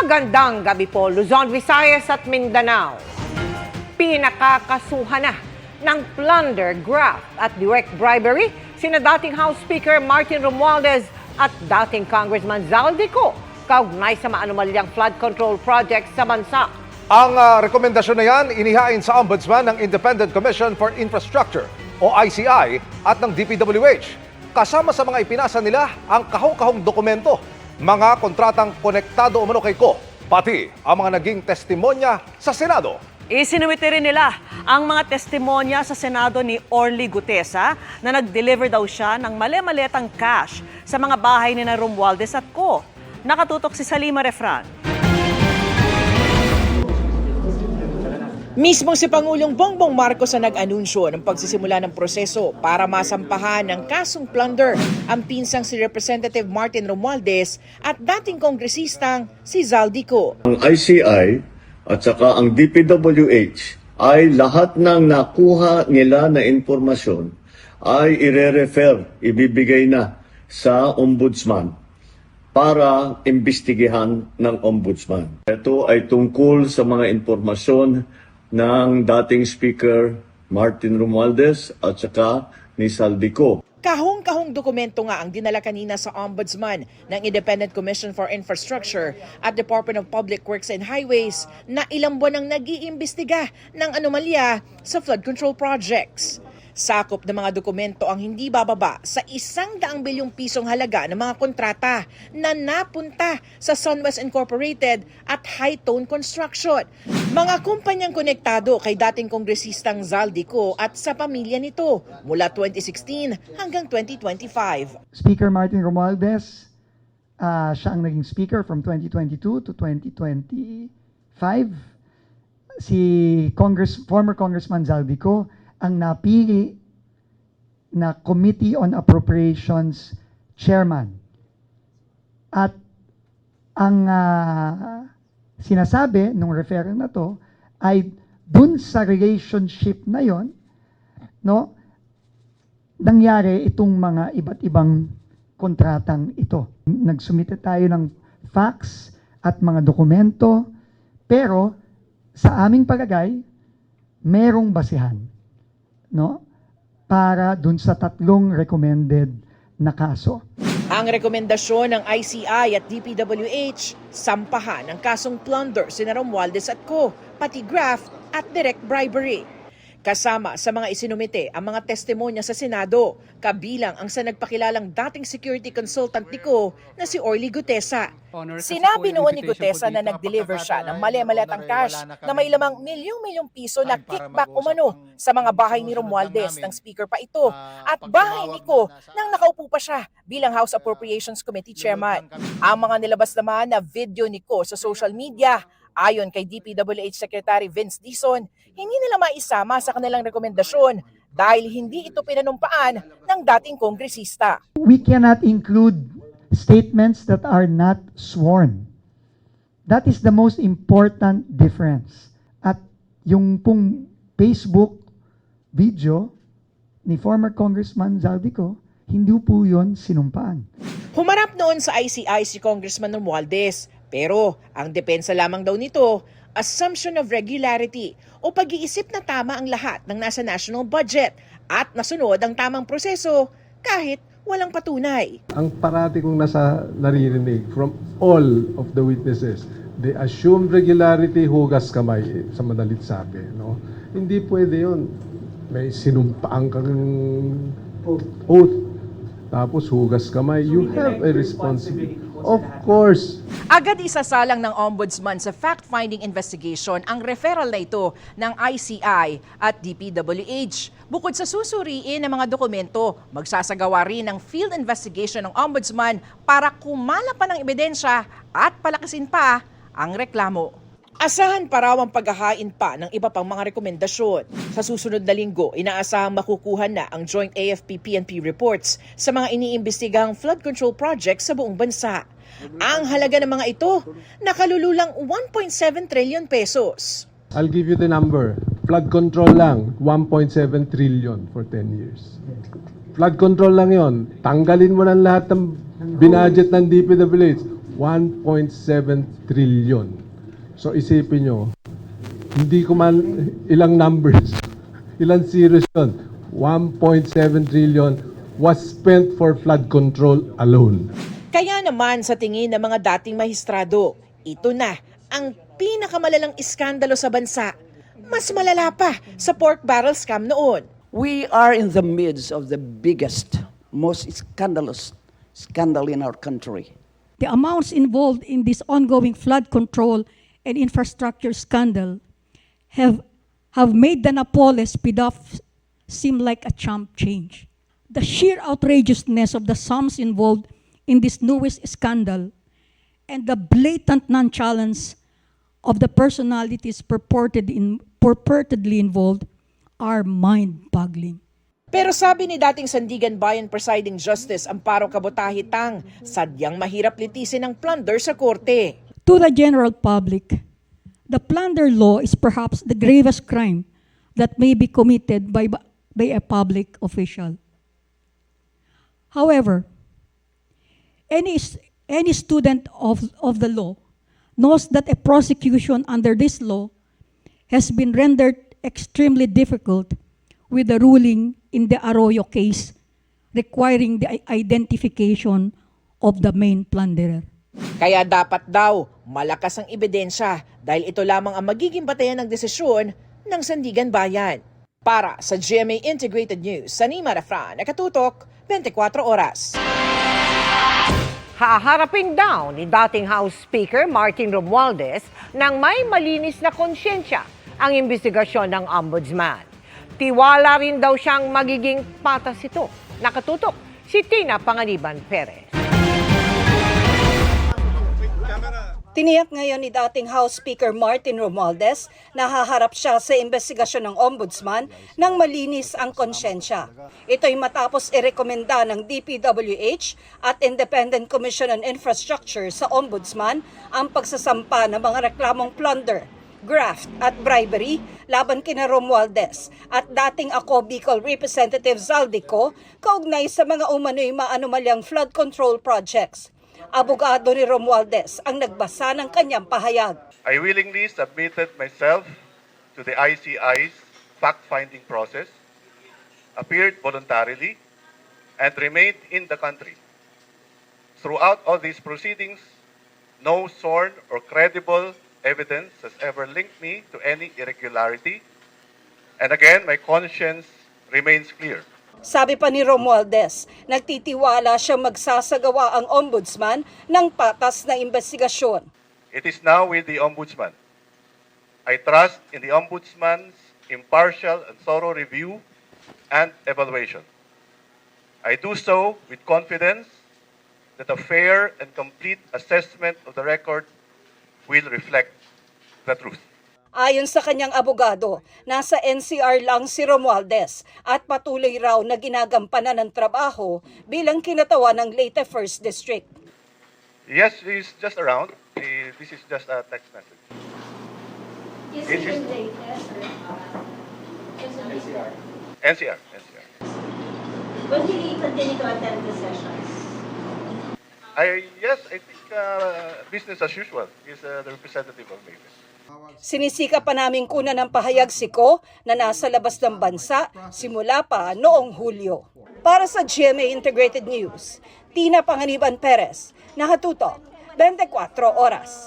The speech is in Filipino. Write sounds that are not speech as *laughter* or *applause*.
Magandang gabi po, Luzon, Visayas at Mindanao. Pinakakasuhan na ng plunder, graft at direct bribery sina dating House Speaker Martin Romualdez at dating Congressman Zaldico kaugnay sa maanumalyang flood control project sa bansa. Ang ah, rekomendasyon na yan inihain sa Ombudsman ng Independent Commission for Infrastructure o ICI at ng DPWH. Kasama sa mga ipinasa nila ang kahong-kahong dokumento, mga kontratang konektado umano kay Ko, pati ang mga naging testimonya sa Senado. Isinuwiti rin nila ang mga testimonya sa Senado ni Orly Gutesa na nag-deliver daw siya ng mali-maletang cash sa mga bahay ni na Romualdez at Co. Nakatutok si Salima Refran. Mismo si Pangulong Bongbong Marcos ang nag-anunsyo ng pagsisimula ng proseso para masampahan ng kasong plunder ang pinsang si Representative Martin Romualdez at dating kongresistang si Zaldico. ang ICI at saka ang DPWH ay lahat ng nakuha nila na impormasyon ay ire-refer, ibibigay na sa ombudsman para imbestigahan ng ombudsman. Ito ay tungkol sa mga impormasyon ng dating Speaker Martin Romualdez at saka ni Saldico. Kahong-kahong dokumento nga ang dinala kanina sa Ombudsman ng Independent Commission for Infrastructure at Department of Public Works and Highways na ilang buwan ang nag-iimbestiga ng anomalya sa flood control projects. Sakop ng mga dokumento ang hindi bababa sa isang daang bilyong pisong halaga ng mga kontrata na napunta sa Sunwest Incorporated at High Tone Construction. Mga kumpanyang konektado kay dating kongresistang Zaldico at sa pamilya nito mula 2016 hanggang 2025. Speaker Martin Romualdez, ah, siya ang naging speaker from 2022 to 2025. Si Congress, former Congressman Zaldico ang napili na Committee on Appropriations Chairman. At ang ah, sinasabi nung referral na to ay dun sa relationship na yon, no, nangyari itong mga iba't ibang kontratang ito. Nagsumite tayo ng facts at mga dokumento, pero sa aming pagagay, merong basihan no? para dun sa tatlong recommended na kaso. Ang rekomendasyon ng ICI at DPWH, sampahan ang kasong plunder si Romualdez at Co, pati graft at direct bribery. Kasama sa mga isinumite ang mga testimonya sa Senado, kabilang ang sa nagpakilalang dating security consultant ni Co na si Orly Gutesa. Sinabi noon ni Gutesa na nag-deliver siya ng mali-maletang cash na may lamang milyong-milyong piso na kickback umano sa mga bahay ni Romualdez ng speaker pa ito at bahay ni Co nang nakaupo pa siya bilang House Appropriations Committee Chairman. Ang mga nilabas naman na video ni Co sa social media Ayon kay DPWH Secretary Vince Dizon, hindi nila maisama sa kanilang rekomendasyon dahil hindi ito pinanumpaan ng dating kongresista. We cannot include statements that are not sworn. That is the most important difference. At yung pong Facebook video ni former Congressman Zaldico, hindi po yun sinumpaan. Humarap noon sa ICI si Congressman Romualdez, pero ang depensa lamang daw nito, assumption of regularity o pag-iisip na tama ang lahat ng nasa national budget at nasunod ang tamang proseso kahit walang patunay. ang parati kong nasa naririnig from all of the witnesses, they assume regularity, hugas kamay, eh, sa madalit sabi. No? Hindi pwede yun. May sinumpaan kang oath, tapos hugas kamay. You have a responsibility. Of course. Agad isasalang ng Ombudsman sa fact-finding investigation ang referral na ito ng ICI at DPWH. Bukod sa susuriin ng mga dokumento, magsasagawa rin ng field investigation ng Ombudsman para kumala pa ng ebidensya at palakasin pa ang reklamo. Asahan pa raw ang paghahain pa ng iba pang mga rekomendasyon. Sa susunod na linggo, inaasahang makukuha na ang joint AFP-PNP reports sa mga iniimbestigang flood control projects sa buong bansa. Ang halaga ng mga ito, nakalululang 1.7 trillion pesos. I'll give you the number. Flood control lang, 1.7 trillion for 10 years. Flood control lang yon. Tanggalin mo ng lahat ng binadget ng DPWH. 1.7 trillion. So isipin nyo, hindi ko man ilang numbers, *laughs* ilang zeros yun. 1.7 trillion was spent for flood control alone. Kaya naman sa tingin ng mga dating mahistrado, ito na ang pinakamalalang iskandalo sa bansa. Mas malala pa sa pork barrel scam noon. We are in the midst of the biggest, most scandalous scandal in our country. the amounts involved in this ongoing flood control and infrastructure scandal have, have made the Napoles PDOF seem like a chump change. The sheer outrageousness of the sums involved in this newest scandal and the blatant nonchalance of the personalities purported in, purportedly involved are mind-boggling. Pero sabi ni dating Sandigan Bayan Presiding Justice Amparo Kabotahi Tang, sadyang mahirap litisin ang plunder sa korte. To the general public, the plunder law is perhaps the gravest crime that may be committed by, by a public official. However, any, any student of, of the law knows that a prosecution under this law has been rendered extremely difficult with the ruling in the Arroyo case requiring the identification of the main plunderer. Kaya dapat daw malakas ang ebidensya dahil ito lamang ang magiging batayan ng desisyon ng Sandigan Bayan. Para sa GMA Integrated News, Sanima Rafran, nakatutok 24 oras. Haharapin daw ni dating House Speaker Martin Romualdez ng may malinis na konsyensya ang investigasyon ng Ombudsman. Tiwala rin daw siyang magiging patas ito. Nakatutok si Tina Panganiban Perez. Tiniyak ngayon ni dating House Speaker Martin Romualdez na haharap siya sa investigasyon ng Ombudsman ng malinis ang konsyensya. Ito'y matapos irekomenda ng DPWH at Independent Commission on Infrastructure sa Ombudsman ang pagsasampa ng mga reklamong plunder, graft at bribery laban kina Romualdez at dating ako Bicol Representative Zaldico kaugnay sa mga umano'y maanumalyang flood control projects. Abogado ni Romualdez ang nagbasa ng kanyang pahayag. I willingly submitted myself to the ICI's fact-finding process, appeared voluntarily, and remained in the country. Throughout all these proceedings, no sworn or credible evidence has ever linked me to any irregularity. And again, my conscience remains clear. Sabi pa ni Romualdez, nagtitiwala siyang magsasagawa ang ombudsman ng patas na investigasyon. It is now with the Ombudsman. I trust in the Ombudsman's impartial and thorough review and evaluation. I do so with confidence that a fair and complete assessment of the record will reflect the truth. Ayon sa kanyang abogado, nasa NCR lang si Romualdez at patuloy raw na ginagampanan ng trabaho bilang kinatawa ng Leyte First District. Yes, he's just around. This is just a text message. Is This it is- in latest or uh, NCR? NCR, NCR. Will he continue to attend the sessions? I, yes, I think uh, business as usual. He's uh, the representative of Mavis. Sinisika pa namin kuna ng pahayag si Ko na nasa labas ng bansa simula pa noong Hulyo. Para sa GMA Integrated News, Tina Panganiban Perez, nakatutok 24 oras.